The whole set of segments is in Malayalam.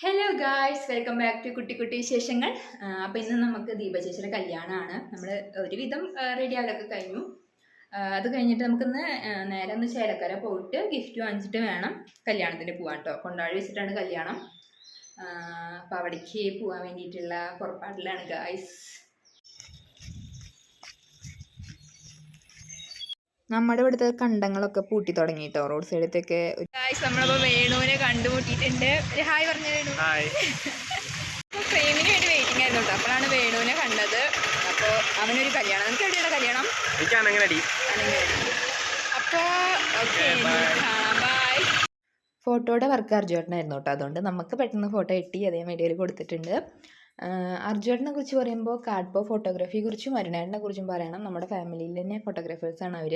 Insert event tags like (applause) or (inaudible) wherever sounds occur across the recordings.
Hello guys welcome back to കുട്ടി കുട്ടി വിശേഷങ്ങൾ. അപ്പോൾ ഇന്ന് നമുക്ക് ദീപചേച്ചിയുടെ കല്യാണമാണ്. നമ്മൾ ഒരുവിധം റെഡി ആവലൊക്കെ കഴിഞ്ഞു. അത് കഴിഞ്ഞിട്ട് നമുക്കിന്ന് നേരെ ഒന്ന് ചേലക്കര പോയിട്ട് ഗിഫ്റ്റ് വാങ്ങിച്ചിട്ട് വേണം കല്യാണത്തിന് പോകാൻ കേട്ടോ കൊണ്ടാടി വെച്ചിട്ടാണ് കല്യാണം. അപ്പോൾ അവിടേക്ക് പോകാൻ വേണ്ടിയിട്ടുള്ള പുറപ്പാടിലാണ് ഗായ്സ് നമ്മുടെ ഇവിടുത്തെ കണ്ടങ്ങളൊക്കെ പൂട്ടി തുടങ്ങിട്ടോ. റോഡ് സൈഡത്തൊക്കെ ഗായ്സ് നമ്മളിപ്പോൾ വേണുവിനെ കണ്ടുമുട്ടിയിട്ടുണ്ട്. ഹായ് പറഞ്ഞു വേണു. ഹായ്. ഫ്രെയിമിന് വേണ്ടി വെയിറ്റിംഗ് ആയിരുന്നു കേട്ടോ. അപ്പോഴാണ് വേണുവിനെ കണ്ടത്. അപ്പോൾ അവനൊരു കല്യാണം. നമുക്ക് എവിടെയാണ് കല്യാണം? അപ്പോൾ ഓക്കെ ബൈ ഫോട്ടോയുടെ വർക്ക് അർജുവേട്ടനായിരുന്നു കേട്ടോ. അതുകൊണ്ട് നമുക്ക് പെട്ടെന്ന് ഫോട്ടോ കിട്ടി അതേ മീഡിയയിൽ കൊടുത്തിട്ടുണ്ട്. അർജുവേട്ടനെ കുറിച്ച് പറയുമ്പോൾ കാർഡ്പോ ഫോട്ടോഗ്രാഫിയെ കുറിച്ചും അരുണേട്ടനെ കുറിച്ചും പറയണം. നമ്മുടെ ഫാമിലിയിൽ തന്നെ ആണ് അവർ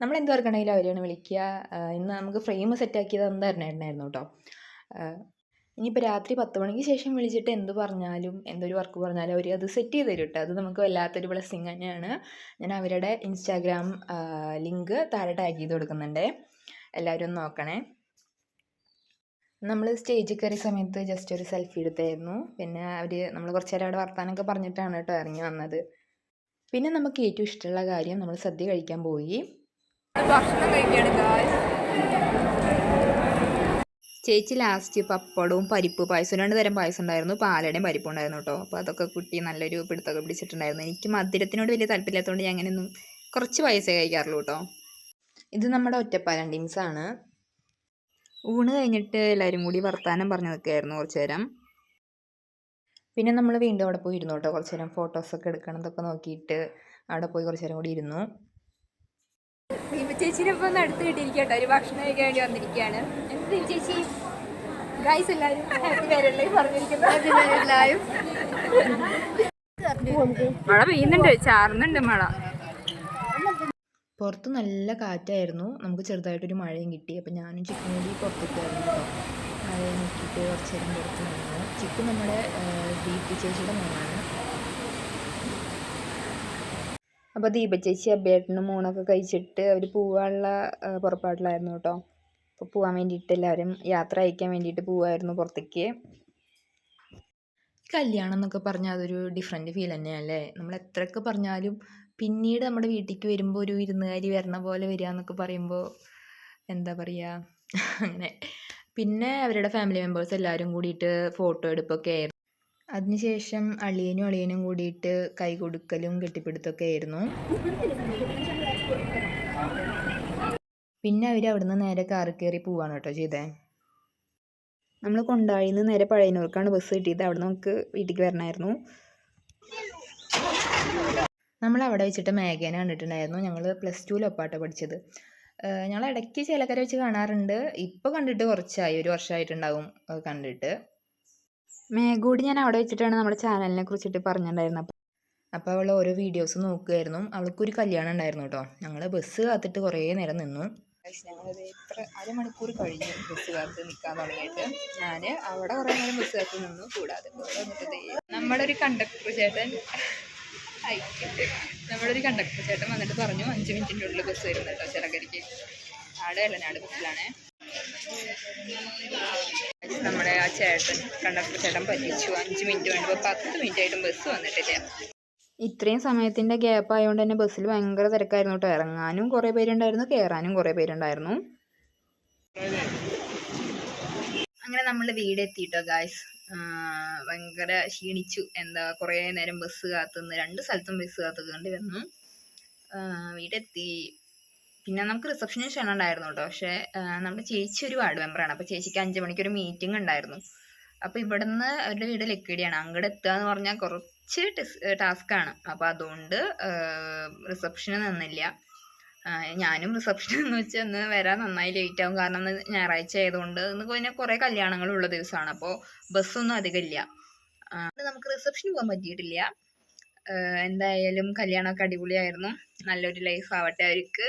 നമ്മൾ എന്ത് വർക്കണമെങ്കിലും അവരെയാണ് വിളിക്കുക. ഇന്ന് നമുക്ക് ഫ്രെയിം സെറ്റാക്കിയത് എന്ത് അരുണേട്ടനായിരുന്നു കേട്ടോ ഇനിയിപ്പോൾ രാത്രി പത്ത് മണിക്ക് ശേഷം വിളിച്ചിട്ട് എന്ത് പറഞ്ഞാലും എന്തൊരു വർക്ക് പറഞ്ഞാലും അവർ അത് സെറ്റ് ചെയ്ത് തരും കേട്ടോ അത് നമുക്ക് വല്ലാത്തൊരു ബ്ലെസ്സിങ് തന്നെയാണ്. ഞാൻ അവരുടെ ഇൻസ്റ്റാഗ്രാം ലിങ്ക് താഴെ ടാഗ് ചെയ്ത് കൊടുക്കുന്നുണ്ട്. എല്ലാവരും നോക്കണേ. നമ്മൾ സ്റ്റേജിൽ കയറിയ സമയത്ത് ജസ്റ്റ് ഒരു സെൽഫി എടുത്തായിരുന്നു. പിന്നെ അവർ നമ്മൾ കുറച്ച് നേരം അവിടെ വർത്താനൊക്കെ പറഞ്ഞിട്ടാണ് കേട്ടോ ഇറങ്ങി വന്നത്. പിന്നെ നമുക്ക് ഏറ്റവും ഇഷ്ടമുള്ള കാര്യം നമ്മൾ സദ്യ കഴിക്കാൻ പോയി. ഭക്ഷണം ചേച്ചി ലാസ്റ്റ് പപ്പടവും പരിപ്പ് പായസവും രണ്ട് തരം പായസം ഉണ്ടായിരുന്നു. പാലടയും പരിപ്പും ഉണ്ടായിരുന്നു കേട്ടോ. അപ്പോൾ അതൊക്കെ കുട്ടി നല്ലൊരു പിടുത്തൊക്കെ പിടിച്ചിട്ടുണ്ടായിരുന്നു. എനിക്ക് മധുരത്തിനോട് വലിയ താല്പര്യമില്ലാത്തതുകൊണ്ട് ഞാൻ അങ്ങനെയൊന്നും കുറച്ച് പായസമേ കഴിക്കാറുള്ളൂ കേട്ടോ. ഇത് നമ്മുടെ ഒറ്റപ്പാലം ടീംസാണ് ഊണ് കഴിഞ്ഞിട്ട് എല്ലാവരും കൂടി വർത്താനം പറഞ്ഞു നിൽക്കുകയായിരുന്നു കുറച്ച് നേരം പിന്നെ നമ്മൾ വീണ്ടും അവിടെ പോയി ഇരുന്നു കേട്ടോ. കുറച്ച് നേരം ഫോട്ടോസൊക്കെ എടുക്കണതൊക്കെ നോക്കിയിട്ട് അവിടെ പോയി കുറച്ച് നേരം കൂടി ഇരുന്നു. ചേച്ചിനെ ഇപ്പൊ ഒന്ന് അടുത്ത് കിട്ടിയിരിക്കട്ടോ ഒരു ഭക്ഷണം കഴിക്കാൻ വേണ്ടി വന്നിരിക്കുകയാണ് എന്ത് ചേച്ചി? ഗൈസ് എല്ലാവരും മഴ പെയ്യുന്നുണ്ട്. ചാറുന്നുണ്ട് മഴ. പുറത്ത് നല്ല കാറ്റായിരുന്നു. നമുക്ക് ചെറുതായിട്ടൊരു മഴയും കിട്ടി. അപ്പം ഞാനും ചിക്കൻ കൂടി പുറത്തേക്കായിരുന്നു കേട്ടോ. മഴയെ നോക്കിയിട്ട് കുറച്ച് നേരം പുറത്ത് നിന്നു ചിക്കൻ നമ്മുടെ ദീപ ചേച്ചിയുടെ മോനാണ്. അപ്പോൾ ദീപ ചേച്ചി അബ്ബേട്ടനും മോണൊക്കെ കഴിച്ചിട്ട് അവർ പോവാനുള്ള പുറപ്പാടിലായിരുന്നു കേട്ടോ. അപ്പോൾ പോകാൻ വേണ്ടിയിട്ട് എല്ലാവരും യാത്ര അയക്കാൻ വേണ്ടിയിട്ട് പോവായിരുന്നു പുറത്തേക്ക്. കല്യാണം എന്നൊക്കെ പറഞ്ഞാൽ അതൊരു ഡിഫറെന്റ് ഫീൽ തന്നെയല്ലേ നമ്മൾ എത്രയൊക്കെ പറഞ്ഞാലും പിന്നീട് നമ്മുടെ വീട്ടിലേക്ക് വരുമ്പോൾ ഒരു വിരുന്നുകാരി വരണ പോലെ വരിക എന്നൊക്കെ പറയുമ്പോൾ എന്താ പറയുക (laughs) അങ്ങനെ. പിന്നെ അവരുടെ ഫാമിലി മെമ്പേഴ്സ് എല്ലാവരും കൂടിയിട്ട് ഫോട്ടോ എടുപ്പൊക്കെ ആയിരുന്നു. അതിനുശേഷം അളിയനും അളിയനും കൂടിയിട്ട് കൈ കൊടുക്കലും കെട്ടിപ്പിടുത്തൊക്കെ ആയിരുന്നു. പിന്നെ അവർ അവിടുന്ന് നേരെ കാറ് കയറി പോവാണ് കേട്ടോ ചെയ്തേ. നമ്മൾ കൊണ്ടാഴിന്ന് നേരെ പഴയനൂർക്കാണ് ബസ് കിട്ടിയത്. അവിടെ നമുക്ക് വീട്ടിലേക്ക് വരണമായിരുന്നു നമ്മൾ അവിടെ വെച്ചിട്ട് മേഘേനെ കണ്ടിട്ടുണ്ടായിരുന്നു. ഞങ്ങൾ പ്ലസ് ടുവിലൊപ്പാട്ടോ പഠിച്ചത്. ഞങ്ങൾ ഇടയ്ക്ക് ചേലക്കര വെച്ച് കാണാറുണ്ട്. ഇപ്പോൾ കണ്ടിട്ട് കുറച്ചായി. ഒരു വർഷമായിട്ടുണ്ടാവും കണ്ടിട്ട്. മേഘൂടി ഞാൻ അവിടെ വെച്ചിട്ടാണ് നമ്മുടെ ചാനലിനെ കുറിച്ചിട്ട് പറഞ്ഞിട്ടുണ്ടായിരുന്നത്. അപ്പോൾ അവൾ ഓരോ വീഡിയോസ് നോക്കുമായിരുന്നു അവൾക്കൊരു കല്യാണം ഉണ്ടായിരുന്നു കേട്ടോ. ഞങ്ങൾ ബസ് കാത്തിട്ട് കുറേ നേരം നിന്നു. എത്ര അരമണിക്കൂർ കഴിഞ്ഞു ബസ് കാത്ത് നിൽക്കാൻ തുടങ്ങിയിട്ട് ഞാൻ അവിടെ കുറേ നേരം ബസ് കാത്ത് നിന്നു. കൂടാതെ നമ്മുടെ ഒരു കണ്ടക്ടർ ചേട്ടൻ. ഒരു കണ്ടക്ടർ ചേട്ടൻ വന്നിട്ട് പറഞ്ഞു അഞ്ച് മിനിറ്റിന്റെ ഉള്ളിൽ ബസ് വരും കേട്ടോ ചിലകരിക്ക് ആടെ അല്ലനാട് ബസ്സിലാണേ. നമ്മുടെ ആ ചേട്ടൻ കണ്ടക്ടർ ചേട്ടൻ പറ്റിച്ചു. അഞ്ച് മിനിറ്റ് വേണ്ടപ്പോൾ പത്ത് മിനിറ്റ് ആയിട്ടും ബസ് വന്നിട്ടില്ല. ഇത്രയും സമയത്തിന്റെ ഗ്യാപ്പ് ആയതുകൊണ്ട് തന്നെ ബസ്സിൽ ഭയങ്കര തിരക്കായിരുന്നു കേട്ടോ. ഇറങ്ങാനും കുറേ പേരുണ്ടായിരുന്നു കയറാനും കുറേ പേരുണ്ടായിരുന്നു. അങ്ങനെ നമ്മൾ വീട് എത്തിയിട്ടോ ഗായ്സ് ഭയങ്കര ക്ഷീണിച്ചു. എന്താ കുറേ നേരം ബസ് കാത്തുനിന്ന് രണ്ട് സ്ഥലത്തും ബസ് കാത്തുകൊണ്ട് വന്നു. വീടെത്തി. പിന്നെ നമുക്ക് റിസപ്ഷനിൽ ക്ഷണം ഉണ്ടായിരുന്നു കേട്ടോ പക്ഷേ നമ്മുടെ ചേച്ചി ഒരു വാർഡ് മെമ്പറാണ് അപ്പോൾ ചേച്ചിക്ക് അഞ്ച് മണിക്ക് ഒരു മീറ്റിംഗ് ഉണ്ടായിരുന്നു. അപ്പോൾ ഇവിടുന്ന് അവരുടെ വീട് ലക്കിടിയാണ്. അങ്ങോട്ട് എത്തുക എന്ന് പറഞ്ഞാൽ കുറച്ച് ആണ്. അപ്പോൾ അതുകൊണ്ട് റിസപ്ഷന് നിന്നില്ല. ഞാനും റിസപ്ഷൻ എന്ന് വെച്ച് ഇന്ന് വരാൻ നന്നായി ലേറ്റ് ആവും. കാരണം ഇന്ന് ഞായറാഴ്ച ആയതുകൊണ്ട് ഇന്ന് പിന്നെ കുറേ കല്യാണങ്ങളുള്ള ദിവസമാണ്. അപ്പോൾ ബസ്സൊന്നും അധികം ഇല്ല. ആ, നമുക്ക് റിസപ്ഷന് പോകാൻ പറ്റിയിട്ടില്ല. എന്തായാലും കല്യാണമൊക്കെ അടിപൊളിയായിരുന്നു. നല്ലൊരു ലൈഫ് ആവട്ടെ അവർക്ക്.